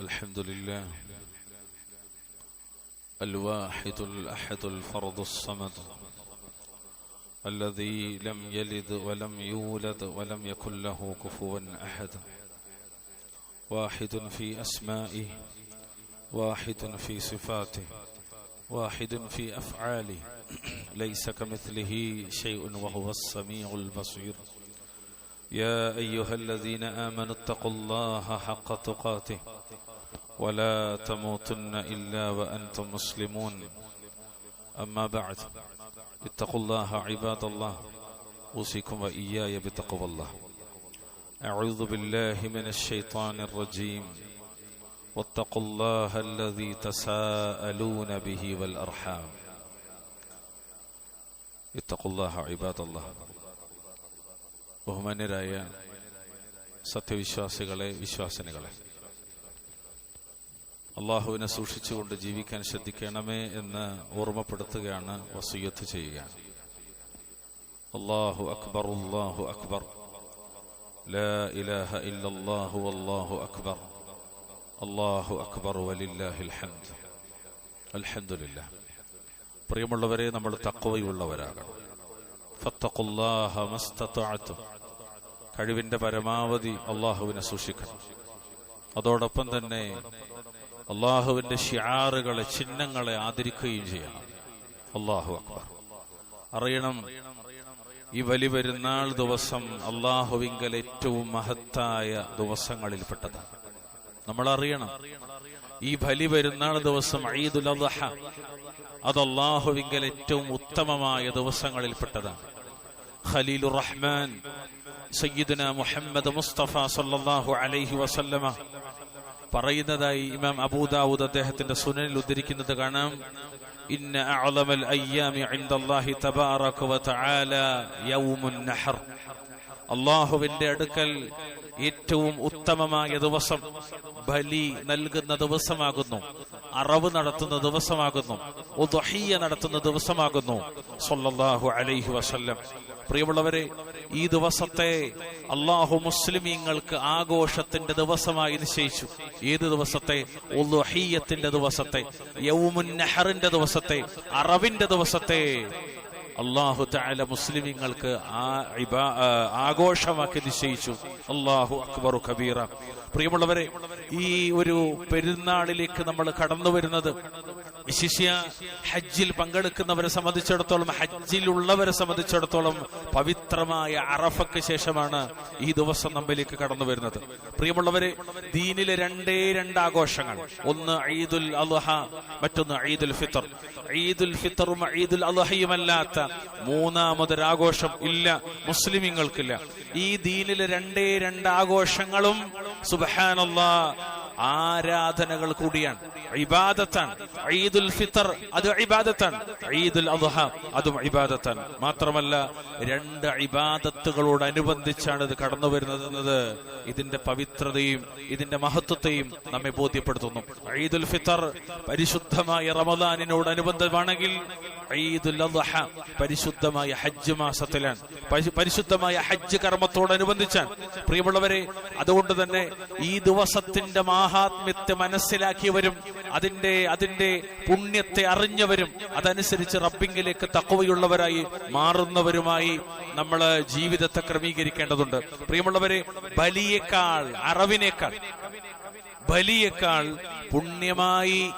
الحمد لله الواحد الأحد الفرد الصمد الذي لم يلد ولم يولد ولم يكن له كفوا أحد واحد في أسمائه واحد في صفاته واحد في أفعاله. ليس كمثله شيء وهو السميع البصير. يا أيها الذين آمنوا اتقوا الله حق تقاته. ولا تموتن إلا وأنتم مسلمون أما بعد اتقوا الله عباد الله أوصيكم وإياي بتقوى الله أعوذ بالله من الشيطان الرجيم واتقوا الله الذي تساءلون به والأرحام اتقوا الله عباد الله ബഹുമാന്യരായ സത്യവിശ്വാസികളെ വിശ്വാസിനികളെ അള്ളാഹുവിനെ സൂക്ഷിച്ചുകൊണ്ട് ജീവിക്കാൻ ശ്രദ്ധിക്കണമേ എന്ന് ഓർമ്മപ്പെടുത്തുകയാണ് വസൂയത്ത് ചെയ്യുക അള്ളാഹു അക്ബർ അള്ളാഹു അക്ബർ لا إله إلا الله والله أكبر الله أكبر ولله الحمد الحمد لله പ്രിയമുള്ളവരെ നമ്മൾ തക്കവയുള്ളവരാകണം ഫത്തഖുല്ലാഹ മസ്തതഅതു കഴിവിന്റെ പരമാവധി അള്ളാഹുവിനെ സൂക്ഷിക്കണം അതോടൊപ്പം തന്നെ അള്ളാഹുവിന്റെ ഷിയാറുകളെ ചിഹ്നങ്ങളെ ആദരിക്കുകയും ചെയ്യണം. അള്ളാഹു അക്ബർ. അറിയണം ഈ വലി പെരുന്നാൾ ദിവസം അള്ളാഹുവിങ്കൽ ഏറ്റവും മഹത്തായ ദിവസങ്ങളിൽപ്പെട്ടതാണ്. നമ്മൾ അറിയണം ഈ ബലി പെരുന്നാൾ ദിവസം ഈദുൽ അദ്ഹ അത് അള്ളാഹുവിങ്കൽ ഏറ്റവും ഉത്തമമായ ദിവസങ്ങളിൽപ്പെട്ടതാണ്. ഖലീലു റഹ്മാൻ സയ്യിദുന മുഹമ്മദ് മുസ്തഫ സല്ലല്ലാഹു അലൈഹി വസല്ലമ പറയുന്നതായി ഇമാം അബൂദാവൂദ് അദ്ദേഹത്തിന്റെ സുനനിൽ ഉദ്ധരിക്കുന്നത് കാണാം. ഇന്ന അഅലമൽ അയ്യാമി ഇൻദല്ലാഹി തബാറക വതആല യൗമുൻ നഹർ. അള്ളാഹുവിന്റെ അടുക്കൽ ഏറ്റവും ഉത്തമമായ ദിവസം ബലി നൽകുന്ന ദിവസമാകുന്നു. അറവ് നടത്തുന്ന ദിവസമാകുന്നു. ഉദഹിയ നടത്തുന്ന ദിവസമാകുന്നു. സല്ലല്ലാഹു അലൈഹി വസല്ലം. പ്രിയമുള്ളവരെ ഈ ദിവസത്തെ അള്ളാഹു മുസ്ലിമീങ്ങൾക്ക് ആഘോഷത്തിന്റെ ദിവസമായി നിശ്ചയിച്ചു. ഏത് ദിവസത്തെ? ഉദഹിയത്തിന്റെ ദിവസത്തെ യൗമുൻ നെഹറിന്റെ ദിവസത്തെ അറവിന്റെ ദിവസത്തെ. അള്ളാഹു താല മുസ്ലിമീങ്ങൾക്ക് ആഘോഷമാക്കി നിശ്ചയിച്ചു. അള്ളാഹു അക്ബർ കബീറ. പ്രിയമുള്ളവരെ ഈ ഒരു പെരുന്നാളിലേക്ക് നമ്മൾ കടന്നു വരുന്നത് വിശിഷ്യ ഹജ്ജിൽ പങ്കെടുക്കുന്നവരെ സംബന്ധിച്ചിടത്തോളം ഹജ്ജിലുള്ളവരെ സംബന്ധിച്ചിടത്തോളം പവിത്രമായ അറഫയ്ക്ക് ശേഷമാണ് ഈ ദിവസം നമ്മിലേക്ക് കടന്നു വരുന്നത്. പ്രിയമുള്ളവരെ ദീനിലെ രണ്ടേ രണ്ട് ആഘോഷങ്ങൾ. ഒന്ന് ഈദുൽ അലുഹ മറ്റൊന്ന് ഈദുൽ ഫിത്തർ. ഈദുൽ ഫിത്തറും ഈദുൽ അലുഹയുമല്ലാത്ത മൂന്നാമതൊരാഘോഷം ഇല്ല മുസ്ലിമിങ്ങൾക്കില്ല. ഈ ദീനിലെ രണ്ടേ രണ്ട് ആഘോഷങ്ങളും സുബഹാനല്ലാ ആരാധനകൾ കൂടിയാണ്. ഇബാദത്താണ് ഈദുൽ ഫിത്തർ അത് ഇബാദത്താണ് ഈദുൽ അദ്ഹ അതും ഇബാദത്താണ് മാത്രമല്ല രണ്ട് ഇബാദത്തുകളോട് അനുബന്ധിച്ചാണ് ഇത് കടന്നു വരുന്നത് ഇതിന്റെ പവിത്രതയും ഇതിന്റെ മഹത്വത്തെയും നമ്മെ ബോധ്യപ്പെടുത്തുന്നു. ഈദുൽ ഫിത്തർ പരിശുദ്ധമായ റമദാനിനോടനുബന്ധമാണെങ്കിൽ ഈദുൽ അദ്ഹ പരിശുദ്ധമായ ഹജ്ജ് മാസത്തിലാണ്. പരിശുദ്ധമായ ഹജ്ജ് കർമ്മത്തോടനുബന്ധിച്ചാണ്. പ്രിയമുള്ളവരെ അതുകൊണ്ട് തന്നെ ഈ ദിവസത്തിന്റെ മാഹാത്മ്യത്തെ മനസ്സിലാക്കിയവരും അതിന്റെ അതിന്റെ പുണ്യത്തെ അറിഞ്ഞവരും അതനുസരിച്ച് റബ്ബിങ്കിലേക്ക് തക്കവയുള്ളവരായി മാറുന്നവരുമായി നമ്മൾ ജീവിതത്തെ ക്രമീകരിക്കേണ്ടതുണ്ട്. പ്രിയമുള്ളവരെ ബലിയേക്കാൾ അറിവിനേക്കാൾ ബലിയേക്കാൾ പുണ്യമായി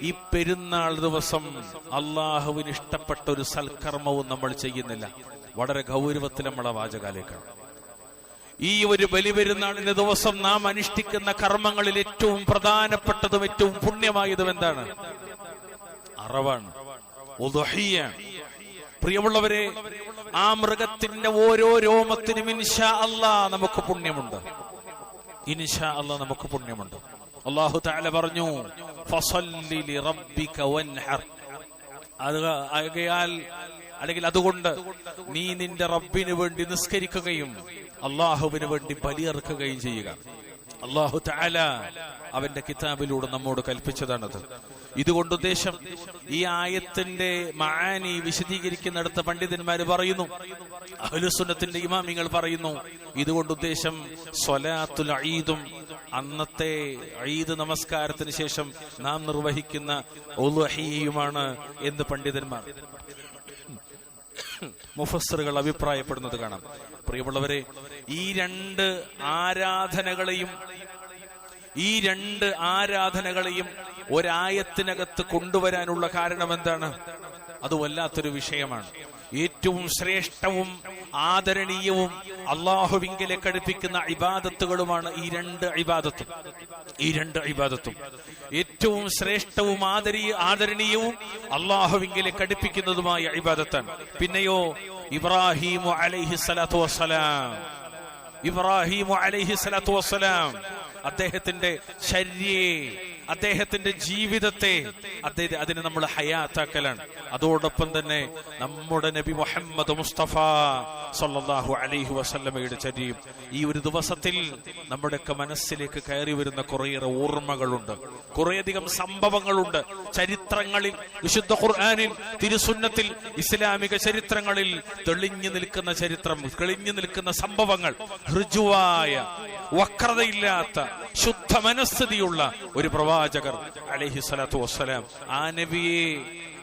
ഈ പെരുന്നാൾ ദിവസം അള്ളാഹുവിന് ഇഷ്ടപ്പെട്ട ഒരു സൽക്കർമ്മവും നമ്മൾ ചെയ്യുന്നില്ല. വളരെ ഗൗരവത്തിൽ നമ്മളെ വാചകാലേക്കാണ്. ഈ ഒരു ബലി പെരുന്നാളിന്റെ ദിവസം നാം അനുഷ്ഠിക്കുന്ന കർമ്മങ്ങളിൽ ഏറ്റവും പ്രധാനപ്പെട്ടതും ഏറ്റവും പുണ്യമായതും എന്താണ്? അറവാണ്. പ്രിയമുള്ളവരെ ആ മൃഗത്തിന്റെ ഓരോ രോമത്തിനും ഇൻഷാ അല്ലാ നമുക്ക് പുണ്യമുണ്ട്. ഇൻഷാ അല്ലാ നമുക്ക് പുണ്യമുണ്ട്. അള്ളാഹു താല പറഞ്ഞു അല്ലെങ്കിൽ അതുകൊണ്ട് നീ നിന്റെ റബ്ബിന് വേണ്ടി നിസ്കരിക്കുകയും അള്ളാഹുവിന് വേണ്ടി ബലിയർക്കുകയും ചെയ്യുക. അള്ളാഹു താല അവന്റെ കിതാബിലൂടെ നമ്മോട് കൽപ്പിച്ചതാണത്. ഇതുകൊണ്ട് ഉദ്ദേശം ഈ ആയത്തിന്റെ മാനി വിശദീകരിക്കുന്നിടത്ത് പണ്ഡിതന്മാർ പറയുന്നു അഹ്ലുസുന്നത്തിന്റെ ഇമാമിങ്ങൾ പറയുന്നു ഇതുകൊണ്ട് ഉദ്ദേശം സ്വലാത്തുൽ ഈദും അന്നത്തെ ഈദ് നമസ്കാരത്തിന് ശേഷം നാം നിർവഹിക്കുന്ന ഒലുഹിയുമാണ് എന്ന് പണ്ഡിതന്മാർ. മുഫസ്സറുകൾ അഭിപ്രായപ്പെടുന്നത് കാണാം. പ്രിയമുള്ളവരെ ഈ രണ്ട് ആരാധനകളെയും ഈ രണ്ട് ആരാധനകളെയും ഒരായത്തിനകത്ത് കൊണ്ടുവരാനുള്ള കാരണം എന്താണ് അത് വല്ലാത്തൊരു വിഷയമാണ്. ഏറ്റവും ശ്രേഷ്ഠവും ആദരണീയവും അള്ളാഹുവിങ്കിലേക്ക് അടുപ്പിക്കുന്ന ഇബാദത്തുകളുമാണ് ഈ രണ്ട് ഇബാദത്തും. ഈ രണ്ട് ഇബാദത്തും. ഏറ്റവും ശ്രേഷ്ഠവും ആദരീ ആദരണീയവും അള്ളാഹുവിങ്കിലേക്ക് അടുപ്പിക്കുന്നതുമായ ഇബാദത്താണ് പിന്നെയോ ഇബ്രാഹിം അലൈഹി സ്വലാത്തു വസ്സലാം. ഇബ്രാഹിം അലൈഹി സ്വലാത്തു വസ്സലാം. അദ്ദേഹത്തിന്റെ ശര്യയെ അദ്ദേഹത്തിന്റെ ജീവിതത്തെ അദ്ദേഹം അതിനെ നമ്മൾ ഹയാത്താക്കലാണ്. അതോടൊപ്പം തന്നെ നമ്മുടെ നബി മുഹമ്മദ് മുസ്തഫ സല്ലല്ലാഹു അലൈഹി വസല്ലമയുടെ ചരിയും ഈ ഒരു ദിവസത്തിൽ നമ്മുടെയൊക്കെ മനസ്സിലേക്ക് കയറി വരുന്ന കുറേയേറെ ഓർമ്മകളുണ്ട്. കുറേയധികം സംഭവങ്ങളുണ്ട്. ചരിത്രങ്ങളിൽ വിശുദ്ധ ഖുർആാനിൽ തിരുസുന്നത്തിൽ ഇസ്ലാമിക ചരിത്രങ്ങളിൽ തെളിഞ്ഞു നിൽക്കുന്ന ചരിത്രം തെളിഞ്ഞു നിൽക്കുന്ന സംഭവങ്ങൾ ഋജുവായ വക്രതയില്ലാത്ത ശുദ്ധ മനസ്ഥിതിയുള്ള ഒരു പ്രവാചകർ അലഹി സ്വലാത്തു വസ്സലാം ആ നബിയെ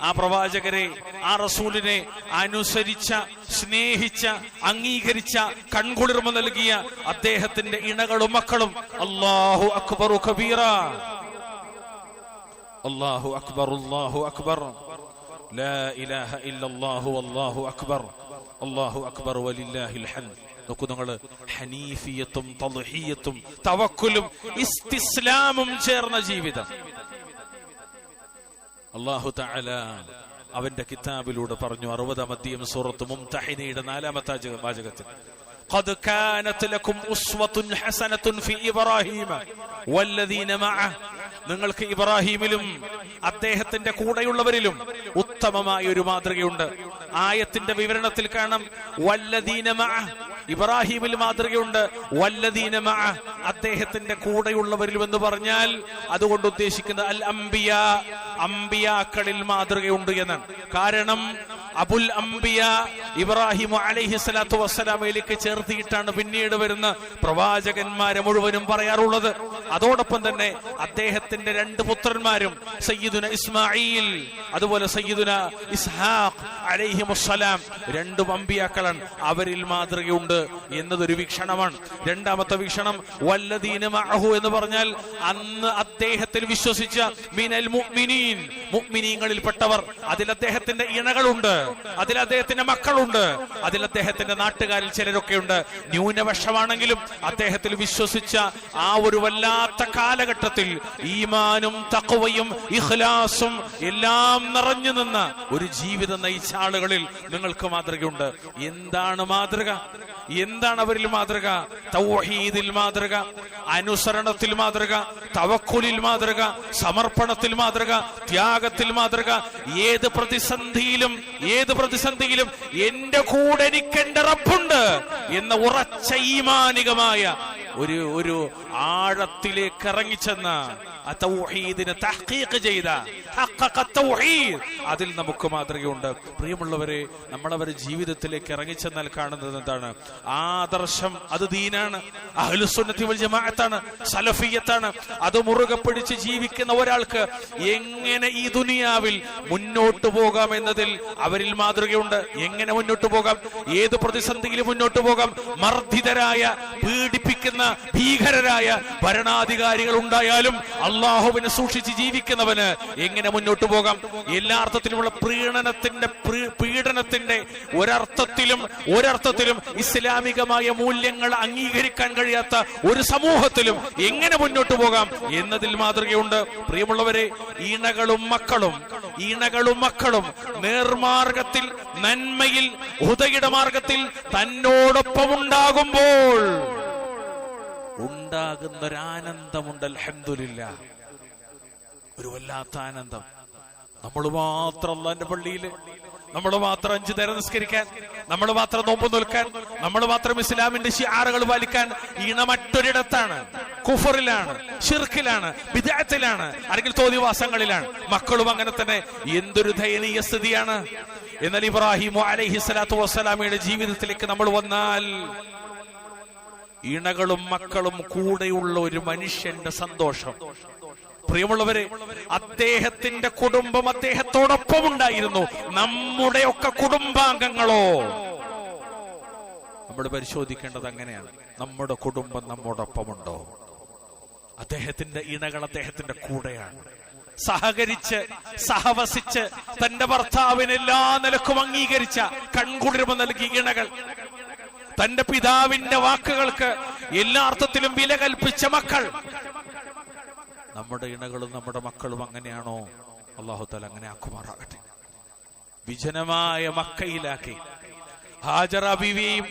ആ പ്രവാചകരെ ആ റസൂലിനെ അനുസരിച്ച സ്നേഹിച്ച അംഗീകരിച്ച കൺകുളിർമ നൽകിയ അദ്ദേഹത്തിന്റെ ഇണകളും മക്കളും അള്ളാഹു അക്ബറു കബീറ അള്ളാഹു അക്ബർ അള്ളാഹു അക്ബർ لا إله إلا الله والله أكبر الله أكبر ولله الحمد നോക്കൂ നിങ്ങൾ. ഹനീഫിയത്തും തൽഹിയത്തും തവക്കുലും ഇസ്തിസ്ലാമും ചേർന്ന ജീവിതം. അള്ളാഹു തആല അവന്റെ കിതാബിലൂടെ പറഞ്ഞു അറുപതാം അധ്യയം സൂറത്ത് മുംതഹിനയുടെ നാലാമത്തെ വാചക- വാചകത്തിൽ. قد كانت لكم أسوة حسنة في إبراهيم والذين معه നിങ്ങൾക്ക് ഇബ്രാഹിമിലും അദ്ദേഹത്തിന്റെ കൂടെയുള്ളവരിലും ഉത്തമമായ ഒരു മാതൃകയുണ്ട് ആയത്തിന്റെ വിവരണത്തിൽ കാണാം വല്ലദീന മഅ ഇബ്രാഹിമിൽ മാതൃകയുണ്ട് വല്ലദീന മഅ അദ്ദേഹത്തിന്റെ കൂടെയുള്ളവരിലും എന്ന് പറഞ്ഞാൽ അതുകൊണ്ട് ഉദ്ദേശിക്കുന്ന അൽ അംബിയ അംബിയാക്കളിൽ മാതൃകയുണ്ട് എന്നാണ് കാരണം അബുൽ അംബിയ ഇബ്രാഹിം അലൈഹി സ്വലാത്തു വസ്സലാമയിലേക്ക് ചേർത്തിയിട്ടാണ് പിന്നീട് വരുന്ന പ്രവാചകന്മാരെ മുഴുവനും പറയാറുള്ളത്. അതോടൊപ്പം തന്നെ അദ്ദേഹത്തിന്റെ രണ്ട് പുത്രന്മാരും സയ്യിദുന ഇസ്മായിൽ അതുപോലെ സയ്യിദുന ഇസ്ഹാഖ് അലൈഹി മുസ്സലാം രണ്ടു അമ്പിയാക്കളാണ് അവരിൽ മാതൃകയുണ്ട് എന്നതൊരു വീക്ഷണമാണ്. രണ്ടാമത്തെ വീക്ഷണം വല്ലദീന മഅഹു എന്ന് പറഞ്ഞാൽ അന്ന് അദ്ദേഹത്തിൽ വിശ്വസിച്ച മിനൽ മുഅ്മിനീൻ മുഅ്മിനീങ്ങളിൽപ്പെട്ടവർ. അതിൽ അദ്ദേഹത്തിന്റെ ഇണകളുണ്ട്. അതിൽ അദ്ദേഹത്തിന്റെ മക്കളുണ്ട്. അതിൽ അദ്ദേഹത്തിന്റെ നാട്ടുകാരിൽ ചിലരൊക്കെ ഉണ്ട്. ന്യൂനപക്ഷമാണെങ്കിലും അദ്ദേഹത്തിൽ വിശ്വസിച്ച ആ ഒരു വല്ലാത്ത കാലഘട്ടത്തിൽ ഈമാനും തക്കവയും ഇഖ്ലാസും എല്ലാം നിറഞ്ഞു നിന്ന ഒരു ജീവിതം നയിച്ച ആളുകളിൽ നിങ്ങൾക്ക് മാതൃകയുണ്ട്. എന്താണ് മാതൃക? എന്താണ് അവരിൽ മാതൃക? തൗഹീദിൽ മാതൃക അനുസരണത്തിൽ മാതൃക തവക്കുലിൽ മാതൃക സമർപ്പണത്തിൽ മാതൃക ത്യാഗത്തിൽ മാതൃക ഏത് പ്രതിസന്ധിയിലും ഏത് പ്രതിസന്ധിയിലും എന്റെ കൂടെ എനിക്ക് എന്റെ റബ്ബുണ്ട് എന്ന ഉറച്ച ഈമാനികമായ ഒരു ഒരു ആഴത്തിലേക്ക് ഇറങ്ങിച്ചെന്ന ആ തൗഹീദിനെ തഹ്ഖീഖ് ചെയ്ത. അതിൽ നമുക്ക് മാതൃകയുണ്ട്. പ്രിയമുള്ളവരെ നമ്മളവരെ ജീവിതത്തിലേക്ക് ഇറങ്ങിച്ചെന്നാൽ കാണുന്നത് എന്താണ്? ആദർശം അത് ദീനാണ്. അഹ്ലുസുന്നത്തി വൽ ജമാഅത്താണ്. സലഫിയത്താണ്. അത് മുറുകെ പിടിച്ച് ജീവിക്കുന്ന ഒരാൾക്ക് എങ്ങനെ ഈ ദുനിയാവിൽ മുന്നോട്ട് പോകാം എന്നതിൽ അവരിൽ മാതൃകയുണ്ട്. എങ്ങനെ മുന്നോട്ട് പോകാം? ഏത് പ്രതിസന്ധിയിലും മുന്നോട്ട് പോകാം? മർദ്ദിതരായ പീഡിപ്പിക്കുന്ന ഭീകരരായ ഭരണാധികാരികൾ ഉണ്ടായാലും അള്ളാഹുവിനെ സൂക്ഷിച്ച് ജീവിക്കുന്നവന് എങ്ങനെ മുന്നോട്ട് പോകാം? എല്ലാ അർത്ഥത്തിലുമുള്ള പ്രീണനത്തിന്റെ പീഡനത്തിന്റെ ഒരർത്ഥത്തിലും ഒരർത്ഥത്തിലും ഇസ്ലാമികമായ മൂല്യങ്ങൾ അംഗീകരിക്കാൻ കഴിയാത്ത ഒരു സമൂഹത്തിലും എങ്ങനെ മുന്നോട്ട് പോകാം എന്നതിൽ മാതൃകയുണ്ട്. പ്രിയമുള്ളവരെ ഈണകളും മക്കളും ഈണകളും മക്കളും നേർമാർഗത്തിൽ നന്മയിൽ ഉദയുടെ മാർഗത്തിൽ തന്നോടൊപ്പം ഉണ്ടാകുമ്പോൾ ഉണ്ടാകുന്ന ഒരു ആനന്ദമുണ്ട് അലഹമില്ല ഒരു വല്ലാത്ത ആനന്ദം. നമ്മൾ മാത്രം അള്ളാന്റെ പള്ളിയിൽ നമ്മൾ മാത്രം അഞ്ചു നേരം നിസ്കരിക്കാൻ നമ്മൾ മാത്രം നോമ്പ് നിൽക്കാൻ നമ്മൾ മാത്രം ഇസ്ലാമിന്റെ ഷിയാറുകൾ പാലിക്കാൻ ഈണ മറ്റൊരിടത്താണ്. കുഫറിലാണ് ഷിർക്കിലാണ് വിദേഹത്തിലാണ് അല്ലെങ്കിൽ തോന്നിവാസങ്ങളിലാണ്. മക്കളും അങ്ങനെ തന്നെ. എന്തൊരു ദയനീയ സ്ഥിതിയാണ്. എന്നാൽ ഇബ്രാഹിം അലഹി സ്വലാത്തു വസ്സലാമയുടെ ജീവിതത്തിലേക്ക് നമ്മൾ വന്നാൽ ഇണകളും മക്കളും കൂടെയുള്ള ഒരു മനുഷ്യന്റെ സന്തോഷം. പ്രിയമുള്ളവരെ അദ്ദേഹത്തിന്റെ കുടുംബം അദ്ദേഹത്തോടൊപ്പം ഉണ്ടായിരുന്നു. നമ്മുടെ ഒക്കെ കുടുംബാംഗങ്ങളോ. നമ്മൾ പരിശോധിക്കേണ്ടത് അങ്ങനെയാണ്. നമ്മുടെ കുടുംബം നമ്മോടൊപ്പമുണ്ടോ അദ്ദേഹത്തിന്റെ ഇണകൾ അദ്ദേഹത്തിന്റെ കൂടെയാണ്. സഹകരിച്ച് സഹവസിച്ച് തന്റെ ഭർത്താവിന് എല്ലാ നിലക്കും അംഗീകരിച്ച കൺകുളിർമ നൽകി ഇണകൾ തന്റെ പിതാവിന്റെ വാക്കുകൾക്ക് എല്ലാ അർത്ഥത്തിലും വില കൽപ്പിച്ച മക്കൾ. നമ്മുടെ ഇണകളും നമ്മുടെ മക്കളും അങ്ങനെയാണോ? അള്ളാഹു താല അങ്ങനെ ആക്കുമാറാകട്ടെ. വിജനമായ മക്കയിലാക്കി ഹാജറ ബീവിയെയും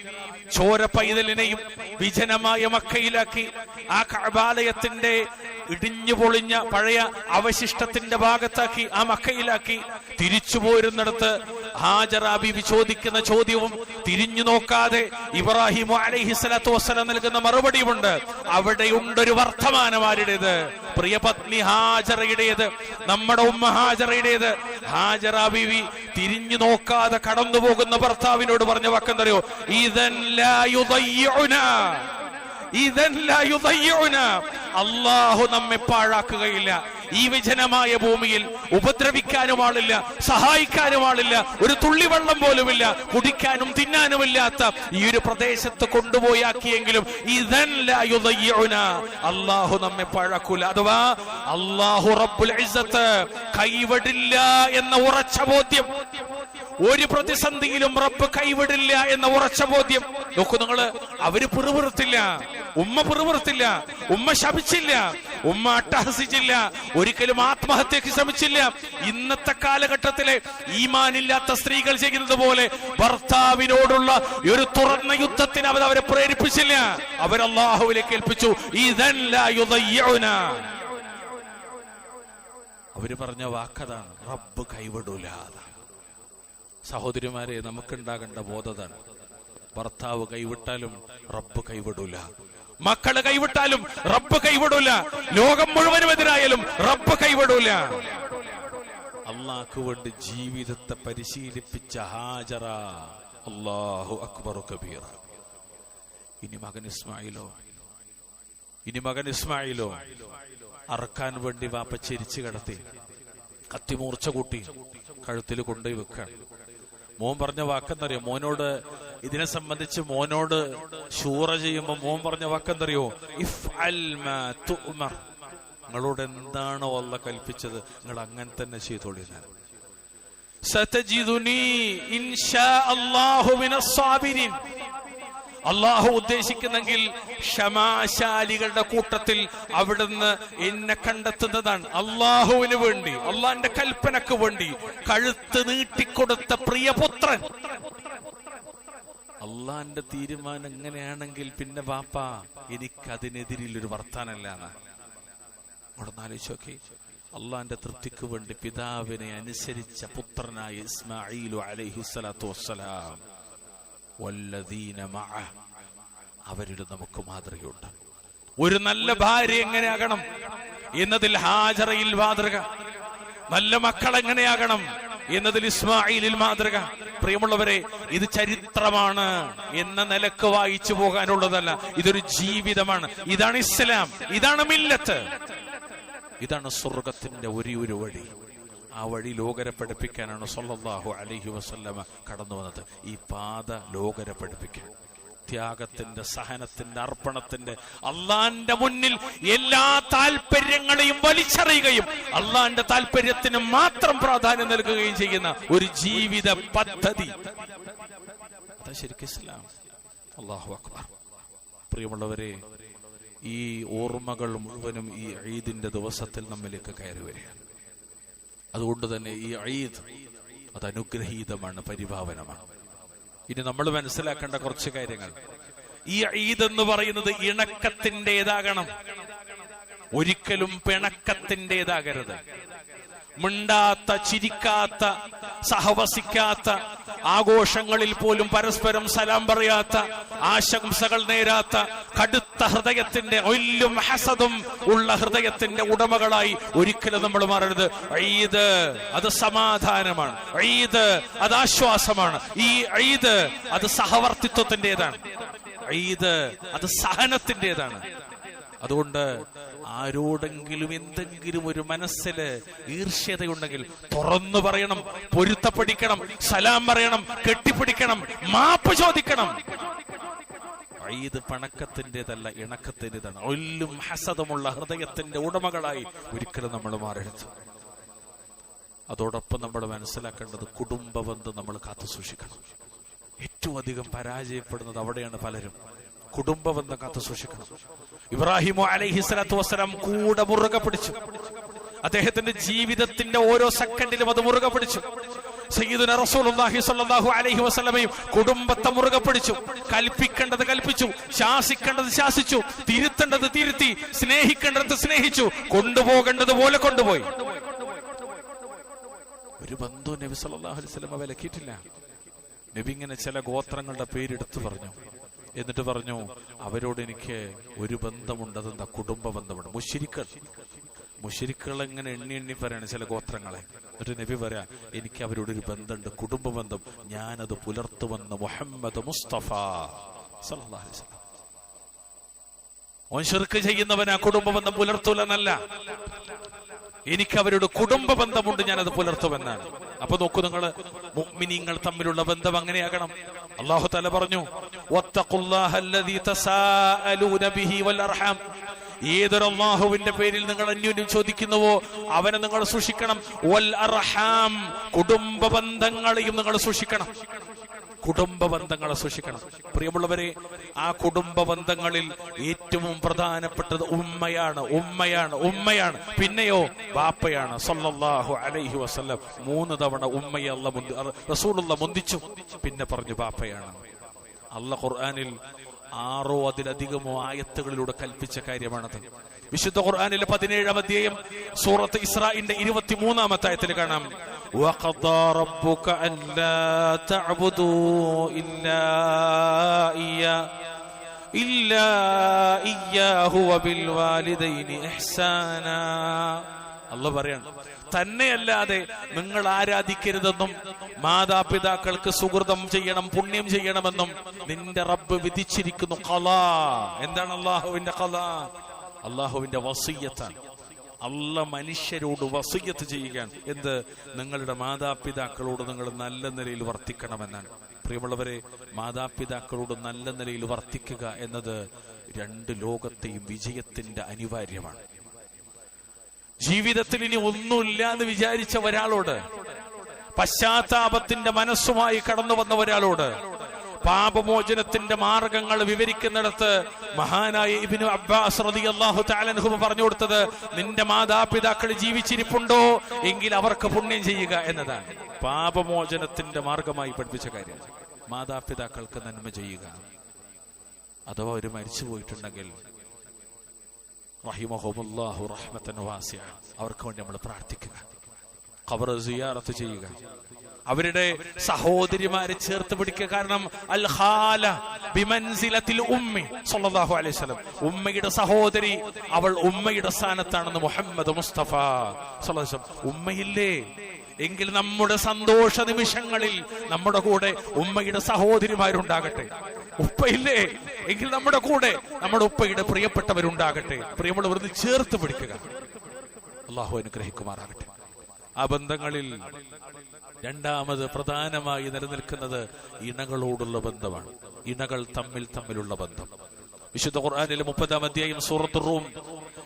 ചോര പൈതലിനെയും വിജനമായ മക്കയിലാക്കി ആ കബാലയത്തിന്റെ ഇടിഞ്ഞു പൊളിഞ്ഞ പഴയ അവശിഷ്ടത്തിന്റെ ഭാഗത്താക്കി ആ മക്കയിലാക്കി തിരിച്ചു പോരുന്നിടത്ത് ഹാജറ ബീവി ചോദിക്കുന്ന ചോദ്യവും തിരിഞ്ഞു നോക്കാതെ ഇബ്രാഹിം അലൈഹിസ്സലാത്തു വസ്സലാം നൽകുന്ന മറുപടിയുമുണ്ട്. അവിടെയുണ്ടൊരു വർത്തമാനം ആരുടേത്? പ്രിയപത്നി ഹാജറയുടേത് നമ്മുടെ ഉമ്മ ഹാജറയുടേത് ഹാജറ ബിവി തിരിഞ്ഞു നോക്കാതെ കടന്നു പോകുന്ന ഭർത്താവിനോട് പറഞ്ഞ വക്കം ഇതൻ ലാ യുദയ്യിഉന. ഇദൻ ലാ യുദയ്യിഉന. അള്ളാഹു നമ്മെ പാഴാക്കുകയില്ല ഈ വിജനമായ ഭൂമിയിൽ ഉപദ്രവിക്കാനും ആളില്ല സഹായിക്കാനും ആളില്ല ഒരു തുള്ളി വെള്ളം പോലുമില്ല കുടിക്കാനും തിന്നാനുമില്ലാത്ത ഈ ഒരു പ്രദേശത്ത് കൊണ്ടുപോയാക്കിയെങ്കിലും ഇതൻ ലാ യുദയ്യിഉന. അള്ളാഹു നമ്മെ പഴക്കൂല അഥവാ അള്ളാഹു റബ്ബുൽ കൈവിടില്ല എന്ന ഉറച്ച ബോധ്യം ഒരു പ്രതിസന്ധിയിലും റബ്ബ് കൈവിടില്ല എന്ന ഉറച്ച ബോധ്യം. നോക്കൂ നിങ്ങൾ അവർ പിറുപിറുത്തില്ല. ഉമ്മ പിറുപിറുത്തില്ല. ഉമ്മ ശപിച്ചില്ല. ഉമ്മ അട്ടഹസിച്ചില്ല. ഒരിക്കലും ആത്മഹത്യക്ക് ശ്രമിച്ചില്ല. ഇന്നത്തെ കാലഘട്ടത്തിലെ ഈമാനില്ലാത്ത സ്ത്രീകൾ ചെയ്യുന്നത് പോലെ ഭർത്താവിനോടുള്ള ഒരു തുറന്ന യുദ്ധത്തിന് അവർ അവരെ പ്രേരിപ്പിച്ചില്ല. അവരല്ലാഹുവിനെ കേൾപ്പിച്ചു ഇതൻ. അവർ പറഞ്ഞ വാക്കതാണ് റബ്ബ് കൈവിടൂല. സഹോദരിമാരെ നമുക്കുണ്ടാകേണ്ട ബോധതാണ്. ഭർത്താവ് കൈവിട്ടാലും റബ്ബ് കൈവിടൂല. മക്കൾ കൈവിട്ടാലും റബ്ബ് കൈവിടൂല. ലോകം മുഴുവനും എതിരായാലും റബ്ബ് കൈവിടൂല. അള്ളാഹു വേണ്ടി ജീവിതത്തെ പരിശീലിപ്പിച്ച ഹാജറ അള്ളാഹു അക്ബർ കബീർ ഇനി മകൻ ഇസ്മായിലോ? ഇനി മകൻ ഇസ്മായിലോ? അറക്കാൻ വേണ്ടി വാപ്പ ചിരിച്ചു കിടത്തി. കത്തിമൂർച്ച കൂട്ടി. കഴുത്തിൽ കൊണ്ടുപോയി വെക്കാൻ മോൻ പറഞ്ഞ വാക്കെന്നറിയോ മോനോട് ഇതിനെ സംബന്ധിച്ച് മോനോട് ശൂറ ചെയ്യുമ്പോ മോൻ പറഞ്ഞ വാക്കെന്തറിയോ? ഇഫ് അൽ. നിങ്ങളോട് എന്താണോ അല്ല കൽപ്പിച്ചത് നിങ്ങൾ അങ്ങനെ തന്നെ ചെയ്തോളി സതജിദുനി അല്ലാഹു മിനസ് അള്ളാഹു ഉദ്ദേശിക്കുന്നെങ്കിൽ ക്ഷമാശാലികളുടെ കൂട്ടത്തിൽ അവിടുന്ന് എന്നെ കണ്ടെത്തുന്നതാണ്. അള്ളാഹുവിന് വേണ്ടി അള്ളാന്റെ കൽപ്പനക്ക് വേണ്ടി കഴുത്ത് നീട്ടിക്കൊടുത്ത പ്രിയപുത്രൻ. അള്ളാന്റെ തീരുമാനം എങ്ങനെയാണെങ്കിൽ പിന്നെ ബാപ്പ എനിക്കതിനെതിരിൽ ഒരു വർത്താനല്ല അള്ളാന്റെ തൃപ്തിക്ക് വേണ്ടി പിതാവിനെ അനുസരിച്ച പുത്രനായ ഇസ്മായിലു അലൈഹി സ്വലാത്തു വസ്സലാം. അവരിൽ നമുക്ക് മാതൃകയുണ്ട്. ഒരു നല്ല ഭാര്യ എങ്ങനെയാകണം എന്നതിൽ ഹാജറയിൽ മാതൃക. നല്ല മക്കൾ എങ്ങനെയാകണം എന്നതിൽ ഇസ്മായിലിൽ മാതൃക. പ്രിയമുള്ളവരെ ഇത് ചരിത്രമാണ് എന്ന നിലയ്ക്ക് വായിച്ചു പോകാനുള്ളതല്ല. ഇതൊരു ജീവിതമാണ്. ഇതാണ് ഇസ്ലാം. ഇതാണ് മില്ലത്ത്. ഇതാണ് സ്വർഗത്തിന്റെ ഒരേ ഒരു വഴി. ആ വഴി ലോകരെ പഠിപ്പിക്കാനാണ് സൊല്ലാഹു അലഹി വസല്ലമ കടന്നു വന്നത്. ഈ പാത ലോകരെ പഠിപ്പിക്കാൻ ത്യാഗത്തിന്റെ സഹനത്തിന്റെ അർപ്പണത്തിന്റെ അള്ളാന്റെ മുന്നിൽ എല്ലാ താല്പര്യങ്ങളെയും വലിച്ചെറിയുകയും അള്ളാന്റെ താല്പര്യത്തിന് മാത്രം പ്രാധാന്യം നൽകുകയും ചെയ്യുന്ന ഒരു ജീവിത പദ്ധതി. അക്ബർ. പ്രിയമുള്ളവരെ ഈ ഓർമ്മകൾ മുഴുവനും ഈ ഈദിന്റെ ദിവസത്തിൽ നമ്മിലേക്ക് കയറി വരികയാണ്. അതുകൊണ്ട് തന്നെ ഈ ഈദ് അത് അനുഗ്രഹീതമാണ് പരിഭാവനമാണ്. ഇനി നമ്മൾ മനസ്സിലാക്കേണ്ട കുറച്ച് കാര്യങ്ങൾ. ഈ ഈദ് എന്ന് പറയുന്നത് ഇണക്കത്തിന്റെതാകണം. ഒരിക്കലും പിണക്കത്തിന്റെതാകരുത്. മിണ്ടാത്ത ചിരിക്കാത്ത സഹവസിക്കാത്ത ആഘോഷങ്ങളിൽ പോലും പരസ്പരം സലാം പറയാത്ത ആശംസകൾ നേരാത്ത കടുത്ത ഹൃദയത്തിന്റെ ഒല്ലും ഹസദും ഉള്ള ഹൃദയത്തിന്റെ ഉടമകളായി ഒരിക്കലും നമ്മൾ മാറരുത്. ഈദ് അത് സമാധാനമാണ്. ഈദ് അത് ആശ്വാസമാണ്. ഈ ഈദ് അത് സഹവർത്തിത്വത്തിന്റെതാണ് ഈദ് അത് സഹനത്തിന്റെതാണ് അതുകൊണ്ട് ആരോടെങ്കിലും എന്തെങ്കിലും ഒരു മനസ്സിൽ ഈർഷ്യതയുണ്ടെങ്കിൽ തുറന്നു പറയണം പൊരുത്തപ്പെടിക്കണം സലാം പറയണം കെട്ടിപ്പിടിക്കണം മാപ്പ് ചോദിക്കണം. ഇത് പണക്കത്തിന്റെതല്ല ഇണക്കത്തിന്റെതാണ്. ഒല്ലും ഹസതമുള്ള ഹൃദയത്തിന്റെ ഉടമകളായി ഒരിക്കലും നമ്മൾ മാറരുത്. അതോടൊപ്പം നമ്മൾ മനസ്സിലാക്കേണ്ടത് കുടുംബബന്ധം നമ്മൾ കാത്തു സൂക്ഷിക്കണം ഏറ്റവും അധികം പരാജയപ്പെടുന്നത് അവിടെയാണ് പലരും. കുടുംബ ബന്ധം കാത്തു സൂക്ഷിക്കണം. ഇബ്രാഹിമോ അലൈഹി സ്വലാത്തു വസ്സലാം കൂടെ മുറുകെ പിടിച്ചു. അദ്ദേഹത്തിന്റെ ജീവിതത്തിന്റെ ഓരോ സെക്കൻഡിലും അത് മുറുകെ പിടിച്ചു. സയ്യിദുന റസൂലുള്ളാഹി സ്വല്ലല്ലാഹു അലൈഹി വസല്ലമയും കുടുംബത്തെ മുറുകെ പിടിച്ചു. കൽപ്പിക്കേണ്ടത് കൽപ്പിച്ചു ശാസിക്കേണ്ടത് ശാസിച്ചു തിരുത്തേണ്ടത് തിരുത്തി സ്നേഹിക്കേണ്ടത് സ്നേഹിച്ചു കൊണ്ടുപോകേണ്ടത് പോലെ കൊണ്ടുപോയി. ഒരു ബന്ധു നബി സല്ലല്ലാഹു അലൈഹി വസല്ലമ വിലക്കിയിട്ടില്ല. നബി ഇങ്ങനെ ചില ഗോത്രങ്ങളുടെ പേരെടുത്തു പറഞ്ഞു. എന്നിട്ട് പറഞ്ഞു അവരോട് എനിക്ക് ഒരു ബന്ധമുണ്ട് അതെന്താ കുടുംബ ബന്ധമുണ്ട്. മുഷിരിക്കൾ. മുഷിരിക്കൾ എങ്ങനെ എണ്ണി എണ്ണി പറയാണ് ചില ഗോത്രങ്ങളെ. എന്നിട്ട് നബി പറയാ എനിക്ക് അവരോട് ഒരു ബന്ധമുണ്ട് കുടുംബ ബന്ധം. ഞാനത് പുലർത്തുമെന്ന് മുഹമ്മദ് മുസ്തഫ ഓൻ ഷിർക്ക് ചെയ്യുന്നവനാ കുടുംബ ബന്ധം പുലർത്തൂലെന്നല്ല. എനിക്ക് അവരോട് കുടുംബ ബന്ധമുണ്ട് ഞാനത് പുലർത്തുമെന്നാണ്. അപ്പൊ നോക്കൂ നിങ്ങൾ മുഅ്മിനീങ്ങൾ തമ്മിലുള്ള ബന്ധം അങ്ങനെയാകണം. അള്ളാഹു തല പറഞ്ഞു. ഏതൊരു അള്ളാഹുവിന്റെ പേരിൽ നിങ്ങൾ അന്യോന്യം ചോദിക്കുന്നുവോ അവനെ നിങ്ങൾ സൂക്ഷിക്കണം വൽ അർഹാം കുടുംബ ബന്ധങ്ങളെയും നിങ്ങൾ സൂക്ഷിക്കണം കുടുംബ ബന്ധങ്ങളെ സൂക്ഷിക്കണം. പ്രിയമുള്ളവരെ ആ കുടുംബ ബന്ധങ്ങളിൽ ഏറ്റവും പ്രധാനപ്പെട്ടത് ഉമ്മയാണ് ഉമ്മയാണ് ഉമ്മയാണ്. പിന്നെയോ ബാപ്പയാണ്. സല്ലല്ലാഹു അലൈഹി വസല്ലം. മൂന്ന് തവണ ഉമ്മയെ മുന്തി റസൂലുള്ള മുന്തിച്ചു. പിന്നെ പറഞ്ഞു ബാപ്പയാണ്. അല്ല ഖുർആാനിൽ ആറോ അതിലധികമോ ആയത്തുകളിലൂടെ കൽപ്പിച്ച കാര്യമാണത്. വിശുദ്ധ ഖുർആാനിലെ പതിനേഴാം അധ്യായം സൂറത്ത് ഇസ്രായിന്റെ ഇരുപത്തിമൂന്നാമത്തെ ആയത്തിൽ കാണാം. وقضى ربك ألا تعبدوا إلا إياه إلا إياه وبالوالدين إحسانا അല്ല പറയാണ് തന്നെയല്ലാതെ നിങ്ങൾ ആരാധിക്കരുതെന്നും മാതാപിതാക്കൾക്ക് സുഹൃതം ചെയ്യണം പുണ്യം ചെയ്യണമെന്നും നിന്റെ റബ്ബ് വിധിച്ചിരിക്കുന്നു കല എന്താണ് അള്ളാഹുവിന്റെ കല അള്ളാഹുവിന്റെ വസീയത്താണ് അല്ല മനുഷ്യരോട് വസീയത്ത് ചെയ്യുകയാണ്. എന്ത്? നിങ്ങളുടെ മാതാപിതാക്കളോട് നിങ്ങൾ നല്ല നിലയിൽ വർത്തിക്കണമെന്നാണ്. പ്രിയമുള്ളവരെ മാതാപിതാക്കളോട് നല്ല നിലയിൽ വർത്തിക്കുക എന്നത് രണ്ട് ലോകത്തെയും വിജയത്തിന്റെ അനിവാര്യമാണ്. ജീവിതത്തിൽ ഇനി ഒന്നുമില്ല എന്ന് വിചാരിച്ച ഒരാളോട് പശ്ചാത്താപത്തിന്റെ മനസ്സുമായി കടന്നു വന്ന ഒരാളോട് പാപമോചനത്തിന്റെ മാർഗങ്ങൾ വിവരിക്കുന്നിടത്ത് മഹാനായ ഇബിനു അബ്ബാസ് റളിയല്ലാഹു തആലൻഹു പറഞ്ഞു കൊടുത്തത് നിന്റെ മാതാപിതാക്കൾ ജീവിച്ചിരിപ്പുണ്ടോ? എങ്കിൽ അവർക്ക് പുണ്യം ചെയ്യുക എന്നതാണ്. പാപമോചനത്തിന്റെ മാർഗമായി പഠിപ്പിച്ച കാര്യം. മാതാപിതാക്കൾക്ക് നന്മ ചെയ്യുക. അഥവാ അവർ മരിച്ചു പോയിട്ടുണ്ടെങ്കിൽ അവർക്ക് വേണ്ടി നമ്മൾ പ്രാർത്ഥിക്കുക. ഖബർ സിയാറത്ത് ചെയ്യുക. അവരുടെ സഹോദരിമാരെ ചേർത്ത് പിടിക്കുക. കാരണം അൽ ഖാല ബിമൻസിലത്തിൽ ഉമ്മി സല്ലല്ലാഹു അലൈഹി വസല്ലം. ഉമ്മയുടെ സഹോദരി അവൾ ഉമ്മയുടെ സ്ഥാനത്താണെന്ന് മുഹമ്മദ് മുസ്തഫ സല്ലല്ലാഹു ഉമ്മയില്ലേ? എങ്കിൽ നമ്മുടെ സന്തോഷ നിമിഷങ്ങളിൽ നമ്മുടെ കൂടെ ഉമ്മയുടെ സഹോദരിമാരുണ്ടാകട്ടെ. ഉപ്പയില്ലേ? എങ്കിൽ നമ്മുടെ കൂടെ നമ്മുടെ ഉപ്പയുടെ പ്രിയപ്പെട്ടവരുണ്ടാകട്ടെ. പ്രിയമുള്ളവർ ചേർത്ത് പിടിക്കുക. അള്ളാഹു അനുഗ്രഹിക്കുമാറാകട്ടെ. ആ ബന്ധങ്ങളിൽ രണ്ടാമത് പ്രധാനമായി നിലനിൽക്കുന്നത് ഇണകളോടുള്ള ബന്ധമാണ്. ഇണകൾ തമ്മിൽ തമ്മിലുള്ള ബന്ധം. വിശുദ്ധ ഖുർആനിലെ മുപ്പതാം അധ്യായം സൂറത്ത് റൂം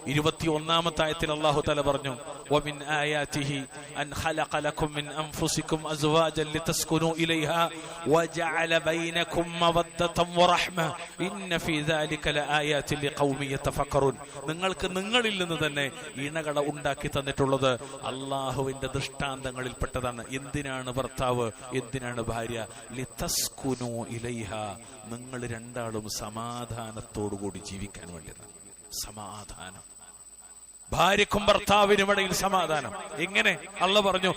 ഇരുപത്തി ഒന്നാമത്തെ ആയത്തിൽ അള്ളാഹു തല പറഞ്ഞു ومن آياته أن خلق لكم من أنفسكم أزواجا لتسكنوا إليها وجعل بينكم مودة ورحمة إن في ذلك لآيات لقوم يتفكرون നിങ്ങൾക്ക് നിങ്ങളിൽ നിന്ന് തന്നെ ഇണകളെ ഉണ്ടാക്കി തന്നിട്ടുള്ളത് അള്ളാഹുവിന്റെ ദൃഷ്ടാന്തങ്ങളിൽ പെട്ടതാണ് എന്തിനാണ് ഭർത്താവ് എന്തിനാണ് ഭാര്യ ലിതസ്കുനു ഇലൈഹ നിങ്ങൾ രണ്ടാളും സമാധാനത്തോടുകൂടി ജീവിക്കാൻ വേണ്ടിയത്. സമാധാനം. ഭാര്യക്കും ഭർത്താവിനും ഇടയിൽ സമാധാനം. എങ്ങനെ? അള്ള പറഞ്ഞു.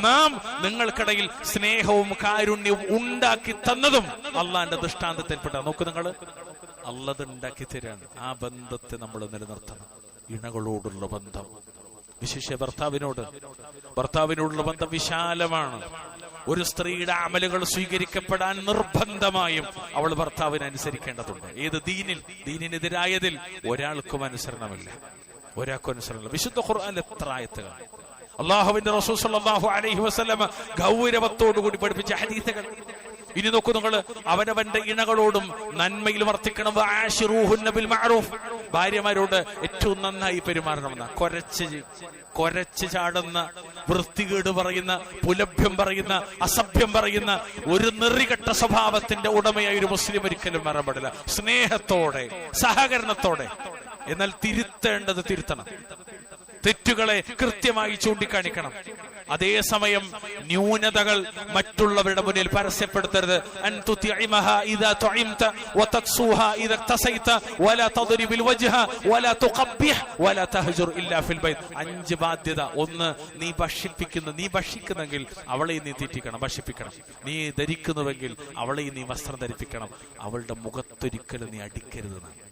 നാം നിങ്ങൾക്കിടയിൽ സ്നേഹവും കാരുണ്യവും ഉണ്ടാക്കി തന്നതും അള്ളാന്റെ ദൃഷ്ടാന്തത്തിൽപ്പെട്ട നോക്ക് നിങ്ങൾ അള്ളത് ഉണ്ടാക്കി തരാണ്. ആ ബന്ധത്തെ നമ്മൾ നിലനിർത്തണം. ഇണകളോടുള്ള ബന്ധം. വിശേഷ ഭർത്താവിനോട്. ഭർത്താവിനോടുള്ള ബന്ധം വിശാലമാണ്. ഒരു സ്ത്രീയുടെ അമലുകൾ സ്വീകരിക്കപ്പെടാൻ നിർബന്ധമായും അവൾ ഭർത്താവിന് അനുസരിക്കേണ്ടതുണ്ട്. ഏത് ദീനിൽ? ദീനിനെതിരായതിൽ ഒരാൾക്കും അനുസരണമില്ല. ഒരാൾക്കും അനുസരണമില്ല. വിശുദ്ധ ഖുർആൻ എത്ര ആയത്തുകൾ? അള്ളാഹുവിന്റെ റസൂസ് അലൈഹി വസ്ലം ഗൗരവത്തോടു കൂടി പഠിപ്പിച്ച ഹദീസുകൾ. ഇനി നോക്കൂ നിങ്ങൾ അവനവന്റെ ഇണകളോടും നന്മയിൽ വർത്തിക്കണം. ഭാര്യമാരോട് ഏറ്റവും നന്നായി പെരുമാറണമെന്ന. കൊരച്ച് കൊരച്ച് ചാടുന്ന വൃത്തികേട് പറയുന്ന പുലഭ്യം പറയുന്ന അസഭ്യം പറയുന്ന ഒരു നെറികെട്ട സ്വഭാവത്തിന്റെ ഉടമയായി ഒരു മുസ്ലിം ഒരിക്കലും മറപ്പെടില്ല സ്നേഹത്തോടെ സഹകരണത്തോടെ. എന്നാൽ തിരുത്തേണ്ടത് തിരുത്തണം. തെറ്റുകളെ കൃത്യമായി ചൂണ്ടിക്കാണിക്കണം. അതേസമയം ന്യൂനതകൾ മറ്റുള്ളവരുടെ മുന്നിൽ പരസ്യപ്പെടുത്തരുത്. അഞ്ച് ബാധ്യത. ഒന്ന് നീ ഭക്ഷിപ്പിക്കുന്നു നീ ഭക്ഷിക്കുന്നെങ്കിൽ അവളെ നീ തീറ്റിക്കണം ഭക്ഷിപ്പിക്കണം. നീ ധരിക്കുന്നുവെങ്കിൽ അവളെ നീ വസ്ത്രം ധരിപ്പിക്കണം. അവളുടെ മുഖത്തൊരിക്കലും നീ അടിക്കരുതെന്നാണ്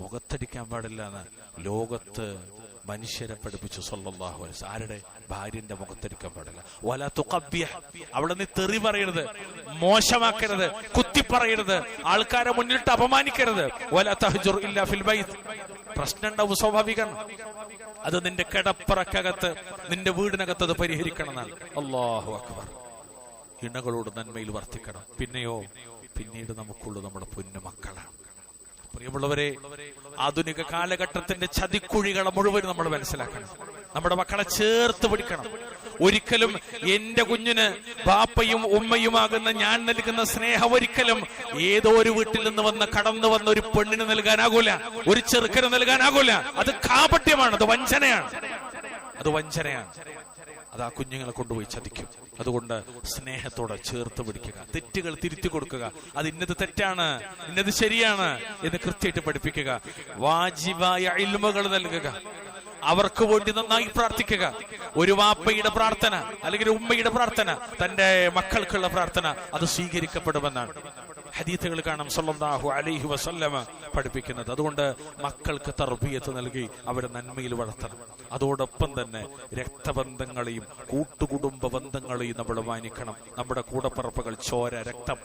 മുഖത്തടിക്കാൻ പാടില്ല എന്ന്. ലോകത്ത് മനുഷ്യരെ പഠിപ്പിച്ചു സല്ലല്ലാഹു അലൈഹി വസല്ലം. ആരുടെ? ഭാര്യന്റെ മുഖത്തടിക്കാൻ പാടില്ല. വല തുക്കബ്യ അവിടെ നീ തെറി പറയരുത്. മോശമാക്കരുത്. കുത്തി പറയരുത്. ആൾക്കാരെ മുന്നിട്ട് അപമാനിക്കരുത്. വല തഹജുർ ഇല്ല ഫിൽ ബൈത്ത്. പ്രശ്നം ഉണ്ടാവും സ്വാഭാവികമാണ് അത് നിന്റെ കിടപ്പറക്കകത്ത് നിന്റെ വീടിനകത്ത് അത് പരിഹരിക്കണം അള്ളാഹു അക്ബർ. ഇണകളോട് നന്മയിൽ വർത്തിക്കണം. പിന്നെയോ? പിന്നീട് നമുക്കുള്ളത് നമ്മുടെ പൊന്നു മക്കളാണ്. പ്രിയമുള്ളവരെ ആധുനിക കാലഘട്ടത്തിന്റെ ചതിക്കുഴികളെ മുഴുവൻ നമ്മൾ മനസ്സിലാക്കണം. നമ്മുടെ മക്കളെ ചേർത്ത് പിടിക്കണം. ഒരിക്കലും എന്റെ കുഞ്ഞിന് പാപ്പയും ഉമ്മയുമാകുന്ന ഞാൻ നൽകുന്ന സ്നേഹം ഒരിക്കലും ഏതോ ഒരു വീട്ടിൽ നിന്ന് വന്ന് കടന്നു വന്ന ഒരു പെണ്ണിന് നൽകാനാകൂല ഒരു ചെറുക്കന് നൽകാനാകൂല. അത് കാപട്യമാണ് അത് വഞ്ചനയാണ്. അത് വഞ്ചനയാണ്. അത് ആ കുഞ്ഞുങ്ങളെ കൊണ്ടുപോയി ചതിക്കും. അതുകൊണ്ട് സ്നേഹത്തോടെ ചേർത്ത് പിടിക്കുക. തെറ്റുകൾ തിരുത്തി കൊടുക്കുക. അത് ഇന്നത് തെറ്റാണ്. ഇന്നത് ശരിയാണ് എന്ന് കൃത്യമായിട്ട് പഠിപ്പിക്കുക. വാജിബായ ഇൽമകൾ നൽകുക. അവർക്ക് വേണ്ടി നന്നായി പ്രാർത്ഥിക്കുക. ഒരു വാപ്പയുടെ പ്രാർത്ഥന അല്ലെങ്കിൽ ഉമ്മയുടെ പ്രാർത്ഥന തന്റെ മക്കൾക്കുള്ള പ്രാർത്ഥന അത് സ്വീകരിക്കപ്പെടുമെന്നാണ്. ഹദീത്തുകൾ കാണാം സല്ലല്ലാഹു അലൈഹി വസല്ലമ പഠിപ്പിക്കുന്നത്. അതുകൊണ്ട് മക്കൾക്ക് തർബീയത്ത് നൽകി അവരെ നന്മയിൽ വളർത്തണം. അതോടൊപ്പം തന്നെ രക്തബന്ധങ്ങളെയും കൂട്ടുകുടുംബ ബന്ധങ്ങളെയും നമ്മൾ മാനിക്കണം. നമ്മുടെ കൂടപ്പറപ്പുകൾ ചോര രക്തം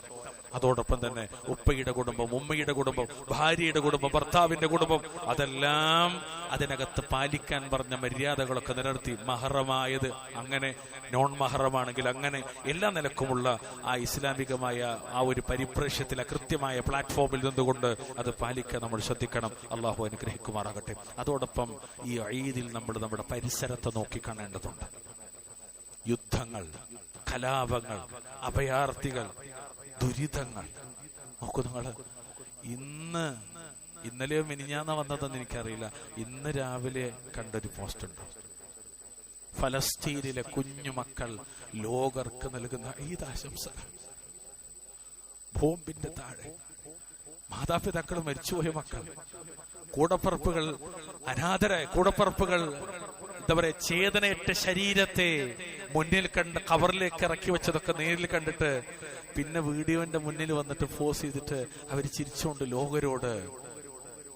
അതോടൊപ്പം തന്നെ ഉപ്പയുടെ കുടുംബം ഉമ്മയുടെ കുടുംബം ഭാര്യയുടെ കുടുംബം ഭർത്താവിന്റെ കുടുംബം അതെല്ലാം അതിനകത്ത് പാലിക്കാൻ പറഞ്ഞ മര്യാദകളൊക്കെ നിലനിർത്തി. മഹറമായത് അങ്ങനെ നോൺ മഹറമാണെങ്കിൽ അങ്ങനെ എല്ലാ നിലക്കുമുള്ള ആ ഇസ്ലാമികമായ ആ ഒരു പരിപ്രേക്ഷ്യത്തിലെ കൃത്യമായ പ്ലാറ്റ്ഫോമിൽ നിന്നുകൊണ്ട് അത് പാലിക്കാൻ നമ്മൾ ശ്രദ്ധിക്കണം. അള്ളാഹു അനുഗ്രഹിക്കുമാറാകട്ടെ. അതോടൊപ്പം ഈ ഈദിൽ നമ്മൾ നമ്മുടെ പരിസരത്തെ നോക്കി കാണേണ്ടതുണ്ട്. യുദ്ധങ്ങൾ കലാപങ്ങൾ അഭയാർത്ഥികൾ ദുരിതങ്ങൾ. നോക്കൂ നിങ്ങൾ. ഇന്ന് ഇന്നലെയോ മിനിഞ്ഞാന്ന വന്നതെന്ന് എനിക്കറിയില്ല. ഇന്ന് രാവിലെ കണ്ടൊരു പോസ്റ്റ് ഉണ്ട്. ഫലസ്തീനിലെ കുഞ്ഞു മക്കൾ ലോകർക്ക് നൽകുന്ന ഈദാശംസകൾ ബോംബിന്റെ താഴെ. മാതാപിതാക്കൾ മരിച്ചുപോയ മക്കൾ. കൂടപ്പറപ്പുകൾ അനാഥരായ കൂടപ്പറപ്പുകൾ എന്താ പറയാ ചേതനയറ്റ ശരീരത്തെ മുന്നിൽ കണ്ട് കവറിലേക്ക് ഇറക്കി വെച്ചതൊക്കെ നേരിൽ കണ്ടിട്ട് പിന്നെ വീഡിയോന്റെ മുന്നിൽ വന്നിട്ട് ഫോഴ്സ് ചെയ്തിട്ട് അവർ ചിരിച്ചുകൊണ്ട് ലോകരോട്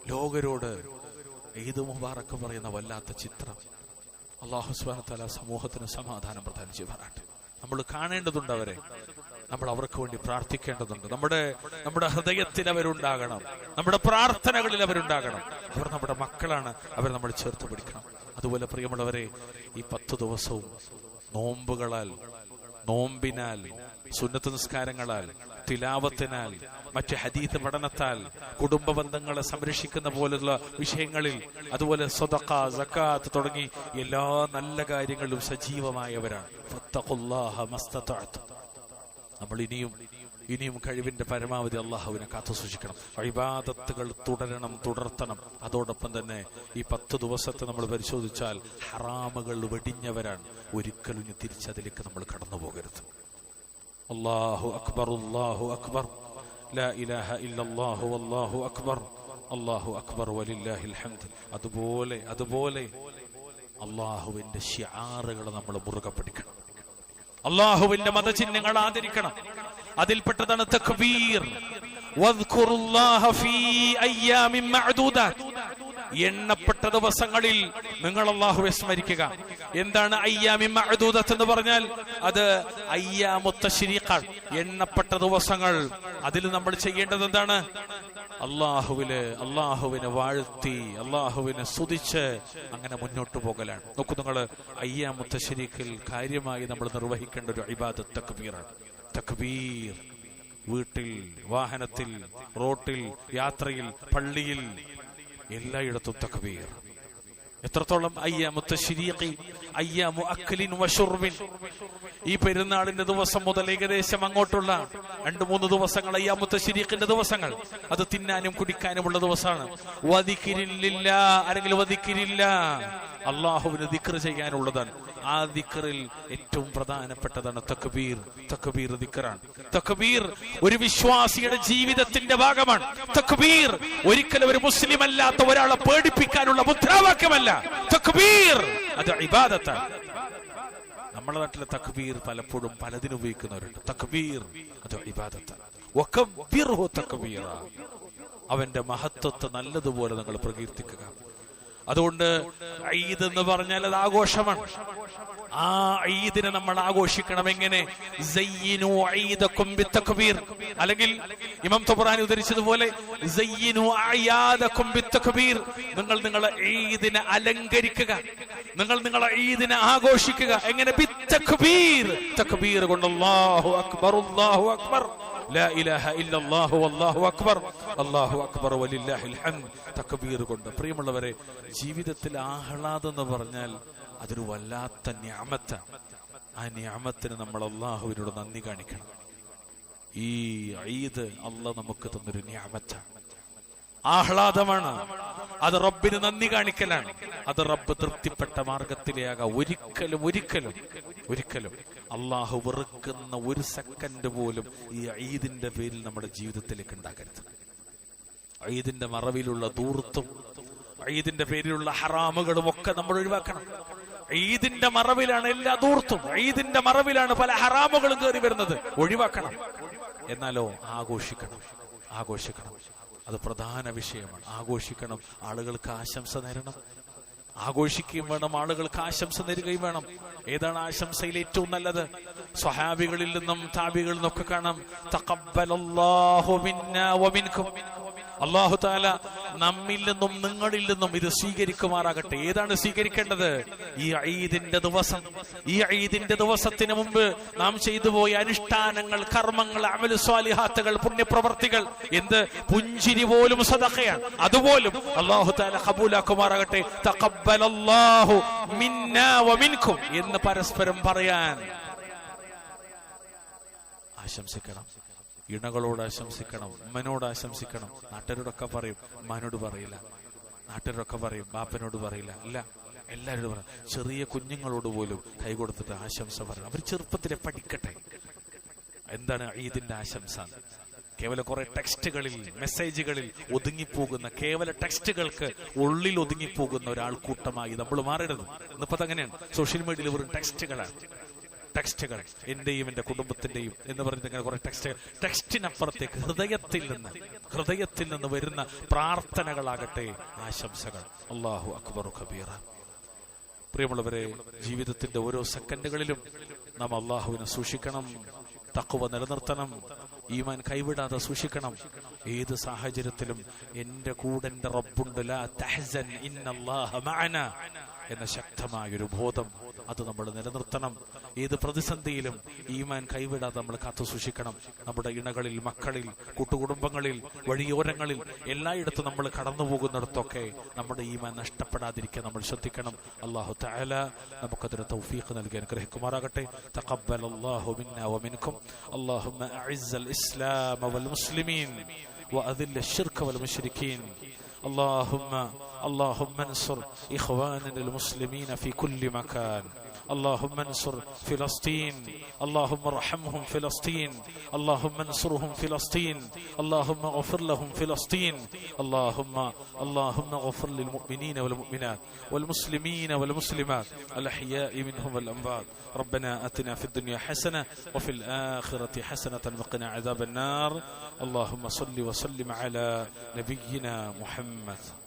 ലോകരോട് ഈദ് മുബാറക്ക് പറയുന്ന വല്ലാത്ത ചിത്രം. അള്ളാഹു സ്വാനത്തല സമൂഹത്തിന് സമാധാനം പ്രദാനം പറയട്ടെ നമ്മൾ കാണേണ്ടതുണ്ട് അവരെ. നമ്മൾ അവർക്ക് വേണ്ടി പ്രാർത്ഥിക്കേണ്ടതുണ്ട്. നമ്മുടെ നമ്മുടെ ഹൃദയത്തിൽ അവരുണ്ടാകണം. നമ്മുടെ പ്രാർത്ഥനകളിൽ അവരുണ്ടാകണം. അവർ നമ്മുടെ മക്കളാണ്. അവരെ നമ്മൾ ചേർത്ത് പിടിക്കണം. അതുപോലെ പ്രിയമുള്ളവരെ ഈ പത്ത് ദിവസവും നോമ്പുകളാൽ നോമ്പിനാൽ സുന്നത്ത് നിസ്കാരങ്ങളാൽ തിലാവത്തിനാൽ മറ്റ് ഹദീത്ത് പഠനത്താൽ കുടുംബ ബന്ധങ്ങളെ സംരക്ഷിക്കുന്ന പോലുള്ള വിഷയങ്ങളിൽ അതുപോലെ സ്വതക്ക സക്കാത്ത് തുടങ്ങി എല്ലാ നല്ല കാര്യങ്ങളിലും സജീവമായവരാണ്. നമ്മൾ ഇനിയും ഇനിയും കഴിവിന്റെ പരമാവധി അള്ളാഹുവിനെ കാത്തു സൂക്ഷിക്കണം. അഴിബാദത്തുകൾ തുടരണം തുടർത്തണം. അതോടൊപ്പം തന്നെ ഈ പത്ത് ദിവസത്തെ നമ്മൾ പരിശോധിച്ചാൽ ഹറാമുകൾ വെടിഞ്ഞവരാണ്. ഒരിക്കലും തിരിച്ചതിലേക്ക് നമ്മൾ കടന്നു പോകരുത് അള്ളാഹു അക്ബർ അള്ളാഹു അക്ബർ لا إله إلا الله والله أكبر അള്ളാഹു അക്ബർ വലില്ലാഹിൽ ഹംദ് അതുപോലെ അതുപോലെ അള്ളാഹുവിന്റെ ഷിയാറുകൾ നമ്മൾ മുറുകെ പിടിക്കണം അള്ളാഹുവിന്റെ മതചിഹ്നങ്ങൾ ആദരിക്കണം അതിൽപ്പെട്ടതാണ് തക്ബീർ വദ്കുറുല്ലാഹ ഫീ അയ്യാമിൻ മഅദൂദാത്ത്. എണ്ണപ്പെട്ട ദിവസങ്ങളിൽ നിങ്ങൾ അള്ളാഹുവെ സ്മരിക്കുക. എന്താണ് അയ്യാമി മഅദൂദത്ത് എന്ന് പറഞ്ഞാൽ? അത് അയ്യാമുത്തശ്രീഖാണ് എണ്ണപ്പെട്ട ദിവസങ്ങൾ. അതിൽ നമ്മൾ ചെയ്യേണ്ടത് എന്താണ്? അള്ളാഹുവിൽ അള്ളാഹുവിനെ വാഴ്ത്തി അള്ളാഹുവിനെ സ്തുതിച്ച് അങ്ങനെ മുന്നോട്ട് പോകലാണ്. നോക്കൂ നിങ്ങൾ അയ്യാമുത്തശ്രീഖിൽ കാര്യമായി നമ്മൾ നിർവഹിക്കേണ്ട ഒരു ഇബാദത്ത് തക്ബീറാണ്. തക്ബീർ. വീട്ടിൽ വാഹനത്തിൽ റോട്ടിൽ യാത്രയിൽ പള്ളിയിൽ എല്ലായിടത്തും തക്ബീർ. എത്രത്തോളം അയ്യാമുത്ത ശരീഖി അയ്യാമു അക്കലിൻ വഷുർബിൻ ഈ പെരുന്നാളിന്റെ ദിവസം മുതൽ ഏകദേശം അങ്ങോട്ടുള്ള രണ്ടു മൂന്ന് ദിവസങ്ങൾ അയ്യാമുത്ത ശരീഖിന്റെ ദിവസങ്ങൾ. അത് തിന്നാനും കുടിക്കാനുമുള്ള ദിവസമാണ്. വദിക്കിരില്ല അല്ലെങ്കിൽ വദിക്കിരില്ല. അള്ളാഹുവിന് ദിക്ർ ചെയ്യാനുള്ളതാണ്. ആ ദിക്കറിൽ ഏറ്റവും പ്രധാനപ്പെട്ടതാണ് തക്ബീർ. തക്ബീർ ദിക്കറാണ്. തക്ബീർ ഒരു വിശ്വാസിയുടെ ജീവിതത്തിന്റെ ഭാഗമാണ്. തക്ബീർ ഒരിക്കലും ഒരു മുസ്ലിം അല്ലാത്ത ഒരാളെ പേടിപ്പിക്കാനുള്ള മുദ്രാവാക്യമല്ല. തക്ബീർ അത് ഇബാദത്താണ്. നമ്മുടെ നാട്ടിലെ തക്ബീർ പലപ്പോഴും പലതിനും ഉപയോഗിക്കുന്നവരുണ്ട്. തക്ബീർ അത് ഇബാദത്താണ്. അവന്റെ മഹത്വത്തെ നല്ലതുപോലെ നിങ്ങൾ പ്രകീർത്തിക്കുക. അതുകൊണ്ട് ഈദ് എന്ന് പറഞ്ഞാൽ അത് ആഘോഷമാണ്. ആ ഈദിനെ നമ്മൾ ആഘോഷിക്കണം എങ്ങനെ? അല്ലെങ്കിൽ ഇമാം തബ്രാനി ഉദ്ധരിച്ചതുപോലെ നിങ്ങൾ നിങ്ങളെ ഈദിനെ അലങ്കരിക്കുക. നിങ്ങൾ നിങ്ങളെ ഈദിനെ ആഘോഷിക്കുക. എങ്ങനെ? കൊണ്ട് അക്ബർ അക്ബർ. ലാ ഇലാഹ ഇല്ലല്ലാഹു അല്ലാഹു അക്ബർ അല്ലാഹു അക്ബർ വലില്ലാഹിൽ ഹംദ് തക്ബീർ കൊണ്ട്. പ്രിയമുള്ളവരെ ജീവിതത്തിൽ ആഹ്ലാദം എന്ന് പറഞ്ഞാൽ അതൊരു വല്ലാത്ത ന്യാമത്ത ആ ന്യാമത്തിന് നമ്മൾ അല്ലാഹുവിനോട് നന്ദി കാണിക്കണം. ഈ ഈദ് അല്ല നമുക്ക് തന്നൊരു ന്യാമത്താണ് ആഹ്ലാദമാണ്. അത് റബ്ബിന് നന്ദി കാണിക്കലാണ്. അത് റബ്ബ് തൃപ്തിപ്പെട്ട മാർഗത്തിലേയാകാം. ഒരിക്കലും ഒരിക്കലും ഒരിക്കലും അള്ളാഹു വെറുക്കുന്ന ഒരു സെക്കൻഡ് പോലും ഈ ഈദിന്റെ പേരിൽ നമ്മുടെ ജീവിതത്തിലേക്ക് ഉണ്ടാകരുത് ഈദിന്റെ മറവിലുള്ള ദൂർത്തും ഈദിന്റെ പേരിലുള്ള ഹറാമുകളും ഒക്കെ നമ്മൾ ഒഴിവാക്കണം. ഈദിന്റെ മറവിലാണ് എല്ലാ ദൂർത്തും ഈദിന്റെ മറവിലാണ് പല ഹറാമുകളും കയറി വരുന്നത്. ഒഴിവാക്കണം. എന്നാലോ ആഘോഷിക്കണം. ആഘോഷിക്കണം. അത് പ്രധാന വിഷയമാണ്. ആഘോഷിക്കണം. ആളുകൾക്ക് ആശംസ നേരണം. ആഘോഷിക്കുകയും വേണം ആളുകൾക്ക് ആശംസ നേരുകയും വേണം. ഏതാണ് ആശംസയിൽ ഏറ്റവും നല്ലത്? സ്വഹാബികളിൽ നിന്നും താബികളിൽ നിന്നൊക്കെ കാണാം. തഖബ്ബലല്ലാഹു മിന്നാ വമിൻകും അള്ളാഹു താല നമ്മിൽ നിന്നും നിങ്ങളിൽ നിന്നും ഇത് സ്വീകരിക്കുമാറാകട്ടെ. ഏതാണ് സ്വീകരിക്കേണ്ടത്? ഈ ഈദിന്റെ ദിവസം. ഈ ഈദിന്റെ ദിവസത്തിന് മുമ്പ് നാം ചെയ്തു പോയ അനുഷ്ഠാനങ്ങൾ കർമ്മങ്ങൾ അമലു സ്വാലിഹാത്തുകൾ പുണ്യപ്രവർത്തികൾ എന്ത്? പുഞ്ചിരി പോലും സദഖയാണ്. അതുപോലും അള്ളാഹു താല കബൂലാക്കുമാറാകട്ടെ. തഖബ്ബലല്ലാഹു മിന്നാ എന്ന് പരസ്പരം പറയാൻ ആശംസിക്കണം. ഇണകളോട് ആശംസിക്കണം ഉമ്മനോട് ആശംസിക്കണം. നാട്ടുകാരോടൊക്കെ പറയും ഉമ്മാനോട് പറയില്ല. നാട്ടുകാരൊക്കെ പറയും ബാപ്പനോട് പറയില്ല. അല്ല എല്ലാവരോടും പറയും. ചെറിയ കുഞ്ഞുങ്ങളോട് പോലും കൈ കൊടുത്തിട്ട് ആശംസ പറയണം. അവർ ചെറുപ്പത്തിലെ പഠിക്കട്ടെ. എന്താണ് ഈദിന്റെ ആശംസ? കേവല കുറെ ടെക്സ്റ്റുകളിൽ മെസ്സേജുകളിൽ ഒതുങ്ങിപ്പോകുന്ന കേവല ടെക്സ്റ്റുകൾക്ക് ഉള്ളിൽ ഒതുങ്ങിപ്പോകുന്ന ഒരാൾക്കൂട്ടമായി നമ്മൾ മാറരുത് ഇന്നിപ്പോ അങ്ങനെയാണ് സോഷ്യൽ മീഡിയയിൽ വെറും ടെക്സ്റ്റുകളാണ്. ടെക്സ്റ്റുകൾ എന്റെയും എന്റെ കുടുംബത്തിന്റെയും എന്ന് പറഞ്ഞിട്ട് ഇങ്ങനെ കുറെ ടെക്സ്റ്റ് ടെക്സ്റ്റിനപ്പുറത്തേക്ക് ഹൃദയത്തിൽ നിന്ന് ഹൃദയത്തിൽ നിന്ന് വരുന്ന പ്രാർത്ഥനകളാകട്ടെ ആശംസകൾ. അള്ളാഹു അക്ബർ ഖബീറ പ്രിയമുള്ളവരെ ജീവിതത്തിന്റെ ഓരോ സെക്കൻഡുകളിലും നാം അള്ളാഹുവിനെ സൂക്ഷിക്കണം തക്കുവ നിലനിർത്തണം ഈമാൻ കൈവിടാതെ സൂക്ഷിക്കണം. ഏത് സാഹചര്യത്തിലും എന്റെ കൂടെ എന്റെ റബ്ബുണ്ട് ലാ തഹ്സൻ ഇന്നല്ലാഹ മഅന എന്ന ശക്തമായൊരു ബോധം അത് നമ്മൾ നിലനിർത്തണം ഏത് പ്രതിസന്ധിയിലും ഈമാൻ കൈവിടാതെ നമ്മൾ കാത്തു സൂക്ഷിക്കണം നമ്മുടെ ഇണകളിൽ മക്കളിൽ കൂട്ടുകുടുംബങ്ങളിൽ വഴിയോരങ്ങളിൽ എല്ലായിടത്തും നമ്മൾ കടന്നു പോകുന്നിടത്തൊക്കെ നമ്മുടെ ഈമാൻ നഷ്ടപ്പെടാതിരിക്കാൻ നമ്മൾ ശ്രദ്ധിക്കണം അള്ളാഹു തആല നമുക്കതൊരു തൗഫീഖ് നൽകി അനുഗ്രഹിക്കുമാറാകട്ടെ തഖബ്ബൽ അല്ലാഹു മിന്ന വമിൻകും اللهم أعز الإسلام والمسلمين وأذل الشرك والمشركين اللهم اللهم انصر إخواننا المسلمين في كل مكان. اللهم انصر فلسطين. اللهم ارحمهم فلسطين. اللهم انصرهم فلسطين. اللهم اغفر لهم فلسطين. اللهم اللهم اغفر للمؤمنين والمؤمنات والمسلمين والمسلمات. الأحياء منهم والأموات. ربنا أتنا في الدنيا حسنة وفي الآخرة حسنة وقنا عذاب النار. اللهم صل وسلم على نبينا محمد.